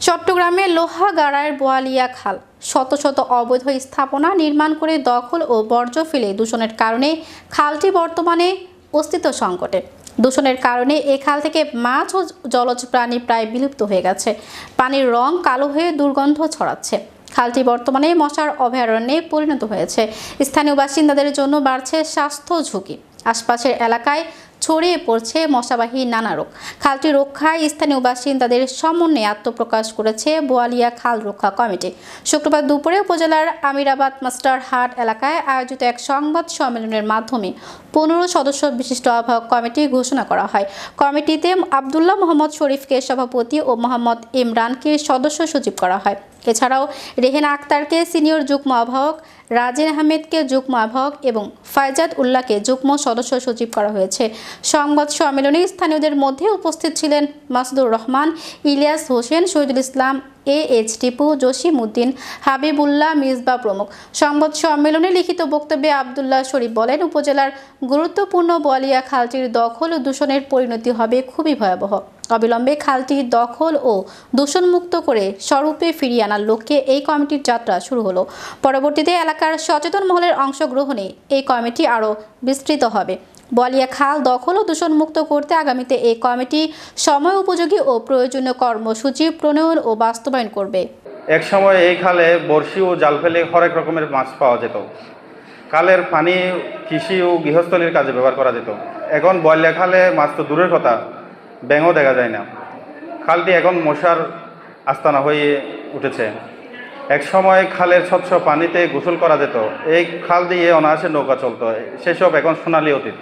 চট্টগ্রামে লোহাগাড়ার বোয়ালিয়া খাল। শত শত অবৈধ স্থাপনা নির্মাণ করে দখল ও বর্জ্য ফেলে দূষণের কারণে খালটি বর্তমানে অস্তিত্ব সংকটে। দূষণের কারণে এ খাল থেকে মাছ ও জলজ প্রাণী প্রায় বিলুপ্ত হয়ে গেছে। পানির রং কালো হয়ে দুর্গন্ধ ছড়াচ্ছে। খালটি বর্তমানে মশার অভয়ারণ্যে পরিণত হয়েছে। স্থানীয় বাসিন্দাদের জন্য বাড়ছে স্বাস্থ্য ঝুঁকি। আশপাশের এলাকায় ছড়িয়ে পড়ছে মশাবাহী নানা রোগ। খালটি রক্ষায় স্থানীয় বাসিন্দাদের সমন্বয়ে আত্মপ্রকাশ করেছে বোয়ালিয়া খাল রক্ষা কমিটি। শুক্রবার দুপুরে উপজেলার আমিরাবাদ মাস্টার হাট এলাকায় আয়োজিত এক সংবাদ সম্মেলনের মাধ্যমে পনেরো সদস্য বিশিষ্ট আহ্বায়ক কমিটি ঘোষণা করা হয়। কমিটিতে আবদুল্লাহ মোহাম্মদ শরীফকে সভাপতি ও মোহাম্মদ ইমরানকে সদস্য সচিব করা হয়। এছাড়াও রেহেনা আক্তারকে সিনিয়র যুগ্ম আহ্বায়ক রাজেন আহমেদকে যুগ্ম আহ্বায়ক এবং ফায়জাদ উল্লাহকে যুগ্ম সদস্য সচিব করা হয়েছে। সংবাদ সম্মেলনে স্থানীয়দের মধ্যে উপস্থিত ছিলেন মাসুদুর রহমান, ইলিয়াস হোসেন, শহীদুল ইসলাম এ এইচ টিপু জসিম উদ্দিন হাবিবুল্লাহ মিসবা প্রমুখ। সংবাদ সম্মেলনে লিখিত বক্তব্যে আবদুল্লাহ শরীফ বলেন, উপজেলার গুরুত্বপূর্ণ বলিয়া খালটির দখল ও দূষণের পরিণতি হবে খুবই ভয়াবহ। অবিলম্বে খালটি দখল ও দূষণমুক্ত করে স্বরূপে ফিরিয়ে আনার লক্ষ্যে এই কমিটির যাত্রা শুরু হলো। পরবর্তীতে এলাকার সচেতন মহলের অংশগ্রহণে এই কমিটি আরও বিস্তৃত হবে। বলিয়া খাল দখল ও দূষণমুক্ত করতে আগামীতে এই কমিটি সময় উপযোগী ও প্রয়োজনীয় কর্মসূচি প্রণয়ন ও বাস্তবায়ন করবে। এক সময় এই খালে বড়শি ও জাল ফেলে হরেক রকমের মাছ পাওয়া যেত। খালের পানি, কৃষি ও গৃহস্থলীর কাজে ব্যবহার করা যেত। এখন বয়লা খালে মাছ তো দূরের কথা, ব্যাঙও দেখা যায় না। খালটি এখন মশার আস্তানা হয়ে উঠেছে। এক সময় খালের স্বচ্ছ পানিতে গোসল করা যেত। এই খাল দিয়ে অনায়াসে নৌকা চলতো। সেসব এখন সোনালি অতীত।